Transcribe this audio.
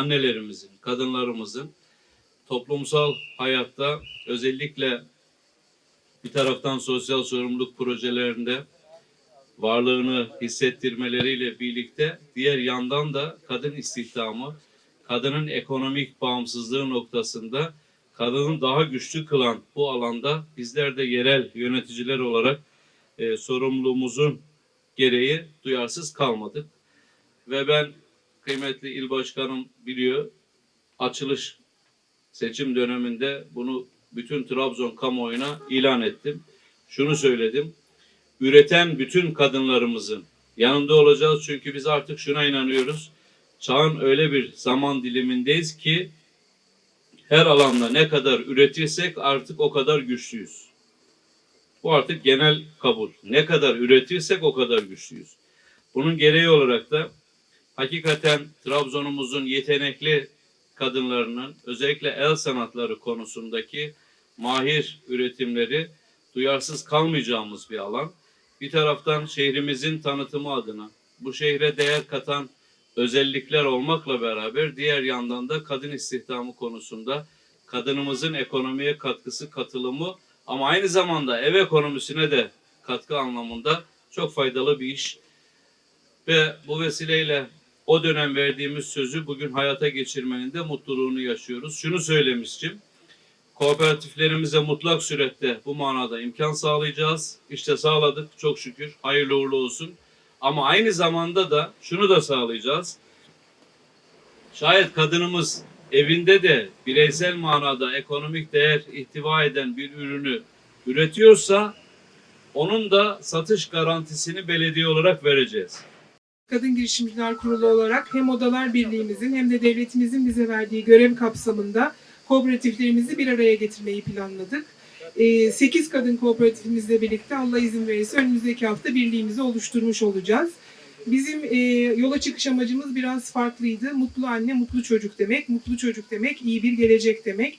annelerimizin, kadınlarımızın toplumsal hayatta özellikle bir taraftan sosyal sorumluluk projelerinde varlığını hissettirmeleriyle birlikte diğer yandan da kadın istihdamı, kadının ekonomik bağımsızlığı noktasında kadının daha güçlü kılan bu alanda bizler de yerel yöneticiler olarak e, sorumluluğumuzun gereği duyarsız kalmadık. Ve ben kıymetli il başkanım biliyor açılış seçim döneminde bunu bütün Trabzon kamuoyuna ilan ettim. Şunu söyledim. Üreten bütün kadınlarımızın yanında olacağız çünkü biz artık şuna inanıyoruz. Çağın öyle bir zaman dilimindeyiz ki her alanda ne kadar üretirsek artık o kadar güçlüyüz. Bu artık genel kabul. Ne kadar üretirsek o kadar güçlüyüz. Bunun gereği olarak da hakikaten Trabzon'umuzun yetenekli kadınlarının özellikle el sanatları konusundaki mahir üretimleri duyarsız kalmayacağımız bir alan. Bir taraftan şehrimizin tanıtımı adına bu şehre değer katan özellikler olmakla beraber diğer yandan da kadın istihdamı konusunda kadınımızın ekonomiye katkısı, katılımı ama aynı zamanda ev ekonomisine de katkı anlamında çok faydalı bir iş. Ve bu vesileyle o dönem verdiğimiz sözü bugün hayata geçirmenin de mutluluğunu yaşıyoruz. Şunu söylemiştim. Kooperatiflerimize mutlak surette bu manada imkan sağlayacağız. İşte sağladık çok şükür. Hayırlı uğurlu olsun. Ama aynı zamanda da şunu da sağlayacağız. Şayet kadınımız evinde de bireysel manada ekonomik değer ihtiva eden bir ürünü üretiyorsa onun da satış garantisini belediye olarak vereceğiz. Kadın Girişimciler Kurulu olarak hem Odalar Birliğimizin hem de devletimizin bize verdiği görev kapsamında kooperatiflerimizi bir araya getirmeyi planladık. 8 kadın kooperatifimizle birlikte Allah izin verirse önümüzdeki hafta birliğimizi oluşturmuş olacağız. Bizim e, yola çıkış amacımız biraz farklıydı. Mutlu anne, mutlu çocuk demek. Mutlu çocuk demek, iyi bir gelecek demek.